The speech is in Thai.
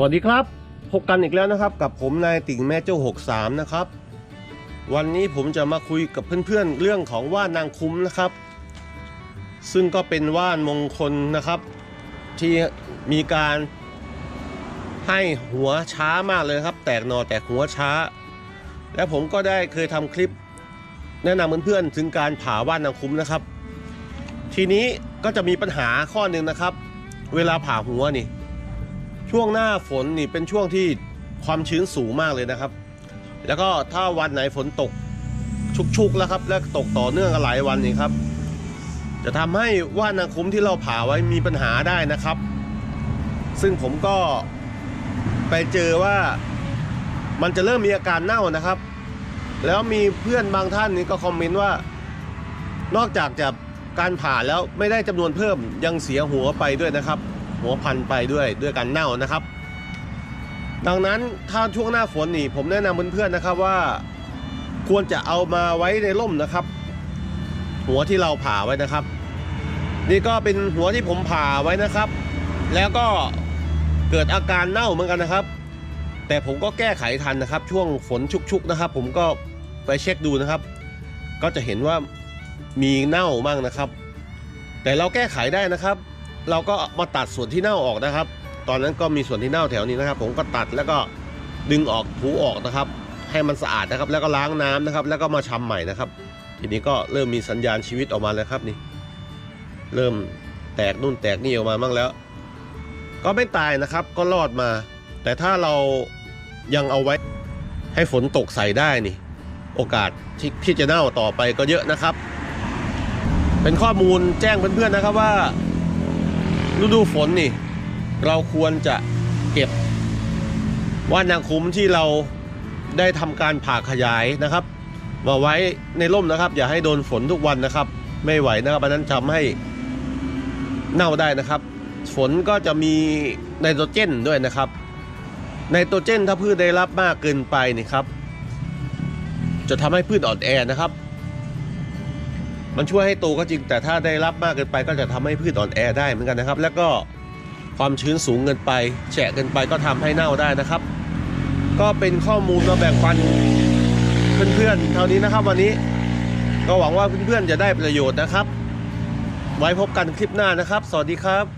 สวัสดีครับ พบกันอีกแล้วนะครับ กับผมนายติ่งแม่เจ้า 63 นะครับ วันนี้ผมจะมาคุยกับเพื่อนๆ เรื่องของว่านนางคุ้มนะครับ ซึ่งก็เป็นว่านมงคลนะครับ ที่มีการให้หัวช้ามากเลยครับ แตกหนอแตกหัวช้า และผมก็ได้เคยทำคลิป แนะนำเพื่อนๆถึงการผ่าว่านนางคุ้มนะครับ ทีนี้ก็จะมีปัญหาข้อหนึ่งนะครับ เวลาผ่าหัวนี่ ช่วงหน้าฝนนี่เป็นช่วงที่ความชื้นสูงมากเลยนะครับ แล้วก็ถ้าวันไหนฝนตกชุกๆแล้วครับ และตกต่อเนื่องกันหลายวันนี่ครับ จะทำให้ว่านนางคุ้มที่เราผ่าไว้มีปัญหาได้นะครับ ซึ่งผมก็ไปเจอว่ามันจะเริ่มมีอาการเน่านะครับ แล้วมีเพื่อนบางท่านนี่ก็คอมเมนต์ว่า นอกจากจะการผ่าแล้วไม่ได้จำนวนเพิ่มยังเสียหัวไปด้วยนะครับ หัวพันไปด้วยด้วยการเน่านะครับ ดังนั้นถ้าช่วงหน้าฝนนี่ผมแนะนำเพื่อนๆนะครับว่า ควรจะเอามาไว้ในร่มนะครับ หัวที่เราผ่าไว้นะครับ นี่ก็เป็นหัวที่ผมผ่าไว้นะครับ แล้วก็เกิดอาการเน่าเหมือนกันนะครับ แต่ผมก็แก้ไขทันนะครับ ช่วงฝนชุกๆนะครับ ผมก็ไปเช็คดูนะครับ ก็จะเห็นว่ามีเน่ามั่งนะครับ แต่เราแก้ไขได้นะครับ เราก็มาตัดส่วนที่เน่าออกนะครับ ตอนนั้นก็มีส่วนที่เน่าแถวนี้นะครับ ผมก็ตัดแล้วก็ดึงออกถูออกนะครับ ให้มันสะอาดนะครับ แล้วก็ล้างน้ำนะครับ แล้วก็มาชำใหม่นะครับ ทีนี้ก็เริ่มมีสัญญาณชีวิตออกมาแล้วครับนี่ เริ่มแตกนู่นแตกนี่ออกมาบ้างแล้ว ก็ไม่ตายนะครับ ก็รอดมา แต่ถ้าเรายังเอาไว้ให้ฝนตกใส่ได้นี่ โอกาสทที่จะเน่าต่อไปก็เยอะนะครับ เป็นข้อมูลแจ้งเพื่อนๆนะครับว่า ฤดูฝนนี่ เราควรจะเก็บ ว่านนางคุ้มที่เราได้ทำการผ่าขยายนะครับมาไว้ในร่มนะครับ อย่าให้โดนฝนทุกวันนะครับ ไม่ไหวนะครับอันนั้นทำให้เน่าได้นะครับ ฝนก็จะมีไนโตรเจนด้วยนะครับไนโตรเจนถ้าพืชได้รับมากเกินไปนี่ครับ จะทำให้พืชอ่อนแอนะครับ มันช่วยให้โตก็จริงแต่ถ้าได้รับมากเกินไปก็จะทำให้พืชอ่อนแอได้เหมือนกันนะครับ แล้วก็ความชื้นสูงเกินไป แฉะเกินไปก็ทำให้เน่าได้นะครับ ก็เป็นข้อมูลมาแบ่งปันเพื่อนๆเท่านี้นะครับ วันนี้ก็หวังว่าเพื่อนๆจะได้ประโยชน์นะครับ ไว้พบกันคลิปหน้านะครับ สวัสดีครับ